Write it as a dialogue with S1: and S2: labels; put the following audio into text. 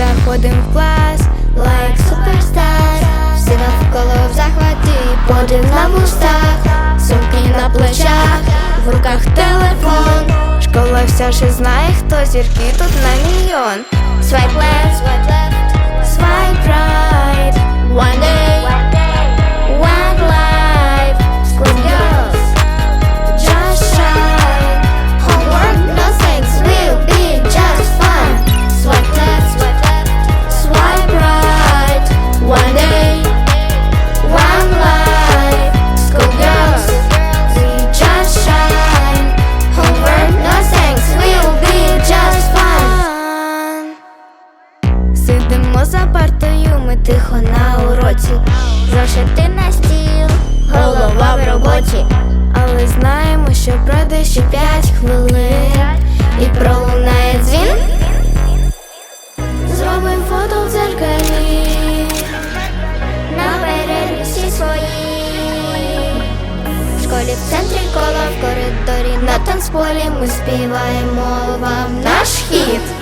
S1: заходим в клас, like суперстар. Всі навколо в захваті, подив на вустах. Сумки на плечах, в руках телефон. Школа вся ще знає, хто зірки тут на мільйон. Swipe left, swipe left, swipe right Сидимо за партою, ми тихо на уроці. Зошити на стіл, голова в роботі. Але знаємо, що пройде ще п'ять хвилин. І пролунає дзвін. Зробим фото в дзеркалі. На перерві всі свої. В школі в центрі кола в коридорі На танцполі ми співаємо вам наш хіт